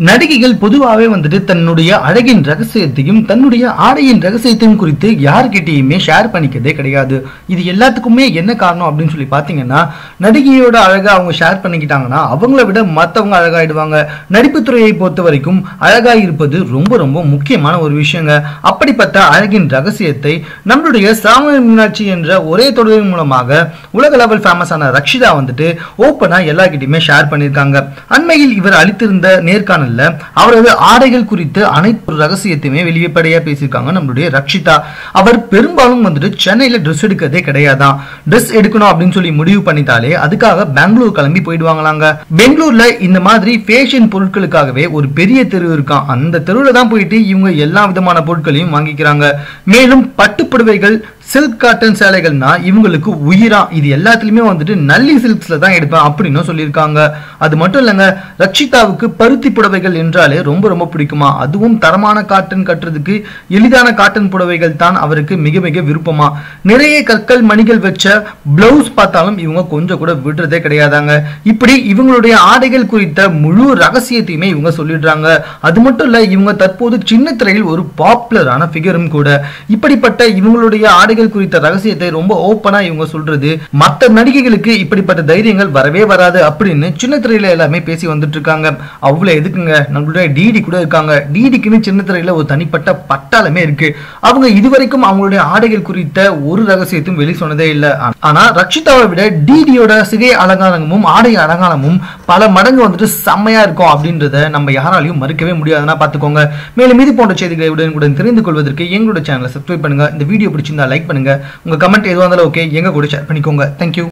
நடிகைகள் பொதுவாகவே வந்துட்டு தன்னுடைய அழகின் ரகசியத்தையும் தன்னுடைய ஆடையின் ரகசியத்தையும் குறித்து யார்கிட்டயுமே ஷேர் பண்ணிக்கிறதே கிடையாது. இது எல்லாத்துக்குமே என்ன காரணம் அப்படின்னு சொல்லி பார்த்தீங்கன்னா நடிகையோட அழகை அவங்க ஷேர் பண்ணிக்கிட்டாங்கன்னா அவங்கள விட மற்றவங்க அழகாயிடுவாங்க. நடிப்புத் துறையை பொறுத்த வரைக்கும் அழகாக இருப்பது ரொம்ப ரொம்ப முக்கியமான ஒரு விஷயங்க. அப்படிப்பட்ட அழகின் ரகசியத்தை நம்மளுடைய சாமி மீனாட்சி என்ற ஒரே தொடரின் மூலமாக உலக லெவல் ஃபேமஸான ரக்ஷிதா வந்துட்டு ஓப்பனாக எல்லார்கிட்டயுமே ஷேர் பண்ணியிருக்காங்க. அண்மையில் இவர் அளித்திருந்த நேர்காணல் மட்டுமல்ல அவரது ஆடைகள் குறித்து அனைத்து ரகசியத்தையுமே வெளிப்படையா பேசியிருக்காங்க நம்மளுடைய ரக்ஷிதா. அவர் பெரும்பாலும் வந்துட்டு சென்னையில ட்ரெஸ் எடுக்கிறதே கிடையாதான் ட்ரெஸ் எடுக்கணும் அப்படின்னு சொல்லி முடிவு பண்ணிட்டாலே அதுக்காக பெங்களூர் கிளம்பி போயிடுவாங்களாங்க. பெங்களூர்ல இந்த மாதிரி ஃபேஷன் பொருட்களுக்காகவே ஒரு பெரிய தெரு இருக்கான் அந்த தெருவில் தான் போயிட்டு இவங்க எல்லா விதமான பொருட்களையும் வாங்கிக்கிறாங்க. மேலும் பட்டுப்புடவைகள் சில்க் காட்டன் சேலைகள்னா இவங்களுக்கு உயிரா இது எல்லாத்துலயுமே வந்துட்டு நல்லி சில்க்ஸ்ல தான் எடுப்பேன் அப்படின்னு சொல்லியிருக்காங்க. அது மட்டும் இல்லைங்க ரக்ஷிதாவுக்கு பருத்தி புடவைகள் என்றாலே ரொம்ப ரொம்ப பிடிக்குமா? அதுவும் தரமான காட்டன் கட்டுறதுக்கு எளிதான காட்டன் புடவைகள் தான் அவருக்கு மிக மிக விருப்பமா. நிறைய கற்கள் மணிகள் வச்ச பிளவுஸ் பார்த்தாலும் இவங்க கொஞ்சம் கூட விடுறதே கிடையாதாங்க. இப்படி இவங்களுடைய ஆடைகள் குறித்த முழு ரகசியத்தையுமே இவங்க சொல்லிடுறாங்க. அது மட்டும் இல்ல இவங்க தற்போது சின்ன திரையில் ஒரு பாப்புலரான ஃபிகரும் கூட. இப்படிப்பட்ட இவங்களுடைய ஆடைகள் குறித்த ரகசியத்தை ரொம்ப ஓப்பனா இவங்க சொல்றது மற்ற நடிகைகளுக்கு இப்படிப்பட்ட தைரியங்கள் வரவே வராது அப்படின்னு சின்ன திரையில எல்லாமே பேசி வந்துட்டு இருக்காங்க அவ்வளவு எதுக்குங்க? நம்மளுடைய டிடி கூட இருக்காங்க. டிடிக்குன்னு சின்ன திரையில ஒரு தனிப்பட்ட பட்டாளமே இருக்கு. அவங்க இதுவரைக்கும் அவங்களுடைய ஆடைகள் குறித்த ஒரு ரகசியத்தையும் வெளி சொன்னதே இல்லை. ஆனா ரக்ஷிதாவை விட டிடியோட சிகை அலங்காரமும் ஆடை அலங்காரமும் பல மடங்கு வந்துட்டு செம்மையா இருக்கும் அப்படின்றத நம்ம யாராலையும் மறுக்கவே முடியாதுன்னா பாத்துக்கோங்க மேலும் இது போன்ற செய்திகளை உடனுக்குடன் தெரிந்து கொள்வதற்கு எங்களோட சேனலை சப்ஸ்கிரைப் பண்ணுங்க. இந்த வீடியோ பிடிச்சிருந்தா லைக் பண்ணுங்கள் உங்க கமெண்ட் எதுவாக இருந்தாலும் ஓகே எங்க கூட ஷேர் பண்ணிக்கோங்க. தேங்க்யூ